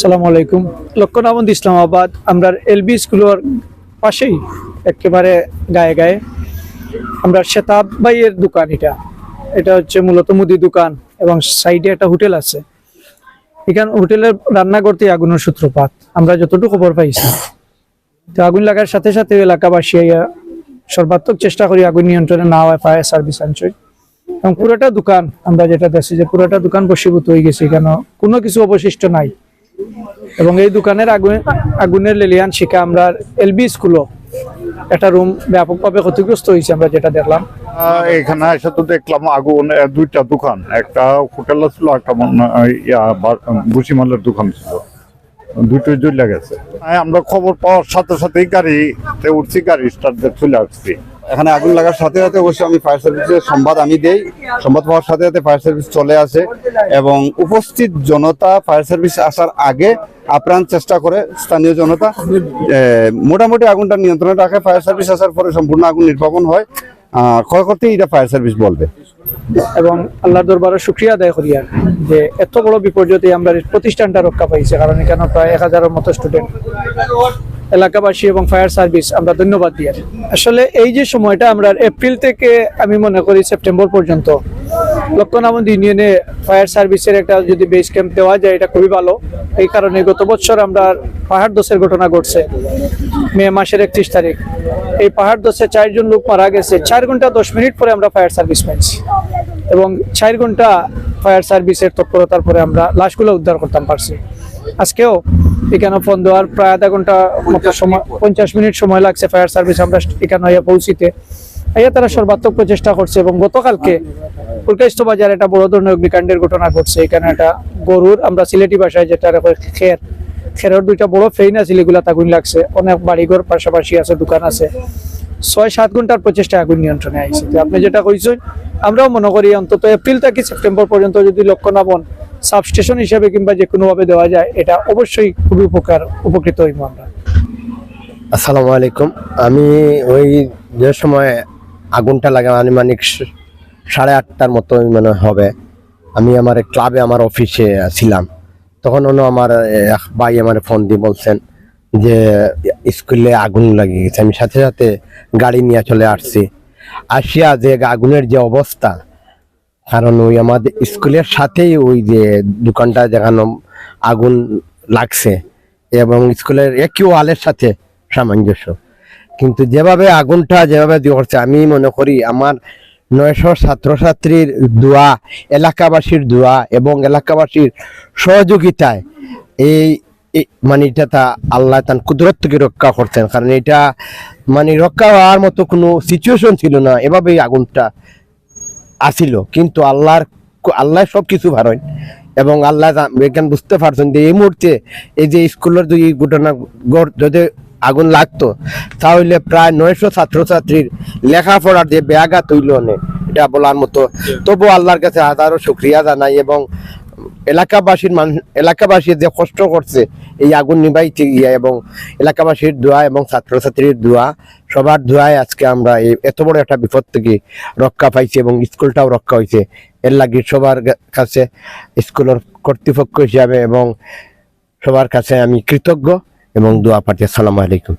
সালামু আলাইকুম। লক্ষণাবন্দ ইসলামাবাদ আমরা এলবি স্কুলের পাশেই, একেবারে গায়ে গায়ে। আমরা শেতাব ভাইয়ের দোকান এটা। এটা হচ্ছে মূলত মুদি দোকান এবং সাইডে একটা হোটেল আছে। এখানে হোটেলের রান্না করতে আগুনের সূত্রপাত। আমরা যতটুকু খবর পাইছি। তো আগুন লাগার সাথে সাথে এলাকাবাসী সর্বাত্মক চেষ্টা করি আগুন নিয়ন্ত্রণে না হয় ফায়ার সার্ভিস আনছই। এবং পুরোটা দোকান, আমরা যেটা দেখছি যে পুরোটা দোকান বসীভূত হয়ে গেছে। কেন কোনো কিছু অবশিষ্ট নাই। এবং এই দোকানের আগুন আগুনের লেলিয়ান শিখা আমরা এলবি স্কুলও একটা রুম ব্যাপকভাবে ক্ষতিগ্রস্ত হয়েছে আমরা যেটা দেখলাম। এখানে এসে তো দেখলাম আগুন দুইটা দোকান। একটা হোটেল ছিল, একটা ভুসিমালের দোকান ছিল। দুটোই জ্বলে গেছে। আমরা খবর পাওয়ার সাথে সাথেই গাড়িতে উঠছি, গাড়ি স্টার্ট চলে আসছি। এখানে আগুন লাগার সাথে সাথে অবশ্যই আমি ফায়ার সার্ভিসের সংবাদ আমি দেই। সংবাদ পাওয়ার সাথে সাথে ফায়ার সার্ভিস চলে আসে এবং উপস্থিত জনতা ফায়ার সার্ভিস আসার আগে আপ্রাণ চেষ্টা করে স্থানীয় জনতা। মোটামুটি আগুনটা নিয়ন্ত্রণে রাখে ফায়ার সার্ভিস আসার পরে সম্পূর্ণ আগুন নির্বাপন হয়। ক্ষয়ক্ষতি এটা ফায়ার সার্ভিস বলবে। এবং আল্লাহর দরবারে শুক্রিয়া আদায় করি আর যে এত বড় বিপর্যতে আমরা প্রতিষ্ঠানটা রক্ষা পাইছে, কারণ এখানে প্রায় এক হাজারের মতো স্টুডেন্ট এলাকাবাসী এবং ফায়ার সার্ভিস, আমরা ধন্যবাদ দিয়ে আসলে এই যে সময়টা আমরা এপ্রিল থেকে আমি মনে করি সেপ্টেম্বর পর্যন্ত লক্ষণাবন্দ ইউনিয়নে ফায়ার সার্ভিসের একটা যদি বেস ক্যাম্প দেওয়া যায়, এটা খুবই ভালো। এই কারণে গত বছর আমরা পাহাড় দোষের ঘটনা ঘটছে, মে মাসের একত্রিশ তারিখ। এই পাহাড় দোষে চারজন লোক মারা গেছে। চার ঘণ্টা দশ মিনিট পরে আমরা ফায়ার সার্ভিস পাইছি এবং চার ঘণ্টা ফায়ার সার্ভিসের তৎপরতার পরে আমরা লাশগুলো উদ্ধার করতাম পারছি। আজকেও এখানে ফোন দেওয়ার প্রায় আধা ঘণ্টা মতো সময় পঞ্চাশ মিনিট সময় লাগছে ফায়ার সার্ভিস আমরা এখানে আইয়া পৌঁছিতে। আইয়া তারা সর্বাত্মক প্রচেষ্টা করছে এবং গতকালকে ফুলকাইস্ত বাজার একটা বড় ধরনের অগ্নিকাণ্ডের ঘটনা ঘটছে। এখানে একটা গরুর আমরা সিলেটি ভাষায় যেটা খের খেরের দুইটা বড় ফেইন আছে এগুলা আগুন লাগছে। অনেক বাড়িঘর পাশাপাশি আছে দোকান আছে। ছয় সাত ঘণ্টার প্রচেষ্টা আগুন নিয়ন্ত্রণে আইছে। আপনি যেটা কইছেন আমরাও মনে করি অন্তত এপ্রিল থেকে সেপ্টেম্বর পর্যন্ত যদি লক্ষণাবন সাবস্টেশন হিসেবে কিংবা যে কোনোভাবে দেওয়া যায়, এটা অবশ্যই খুবই উপকার, উপকৃত হইব আমরা। আসসালামু আলাইকুম। আমি ওই যে সময় আগুনটা লাগে আনুমানিক সাড়ে আটটার মতো মানে হবে। আমি আমার ক্লাবে আমার অফিসে ছিলাম। তখন অন্য আমার ভাই আমার ফোন দিয়ে বলছেন যে, স্কুলে আগুন লাগিয়ে গেছে। আমি সাথে সাথে গাড়ি নিয়ে চলে আসছি। আসিয়া যে আগুনের যে অবস্থা কারণ ওই আমাদের স্কুলের সাথেই ওই যে দোকানটা দেখানো আগুন লাগছে এবং স্কুলের একই ওয়ালের সাথে সামঞ্জস্য। কিন্তু যেভাবে আগুনটা যেভাবে করছে, আমি মনে করি আমার নয়শো ছাত্রছাত্রীর দোয়া, এলাকাবাসীর দোয়া এবং এলাকাবাসীর সহযোগিতায় এই মানে এটা তা আল্লাহ তার কুদরত থেকে রক্ষা করছেন। কারণ এটা মানে রক্ষা হওয়ার মতো কোনো সিচুয়েশন ছিল না। এভাবেই আগুনটা আসিল কিন্তু আল্লাহর আল্লাহ সব কিছু ভারেন এবং আল্লাহ বিজ্ঞান বুঝতে পারছেন যে এই মুহূর্তে এই যে স্কুলের যদি ঘটনা ঘট- যদি আগুন লাগতো তাহলে প্রায় নয়শো ছাত্রছাত্রীর লেখাপড়ার যে ব্যাঘাত হইল অনেক এটা বলার মতো। তবু আল্লাহর কাছে হাজারো শুক্রিয়া জানাই এবং এলাকাবাসীর মানুষ এলাকাবাসী যে কষ্ট করছে, এই আগুন নিবাইতে গিয়ে এবং এলাকাবাসীর দোয়া এবং ছাত্রছাত্রীর দোয়া, সবার দোয়ায় আজকে আমরা এই এত বড় একটা বিপদ থেকে রক্ষা পাইছি এবং স্কুলটাও রক্ষা হয়েছে এর লাগি সবার কাছে স্কুলের কর্তৃপক্ষ হিসাবে এবং সবার কাছে আমি কৃতজ্ঞ এবং দোয়া পাঠিয়ে আসসালামু আলাইকুম।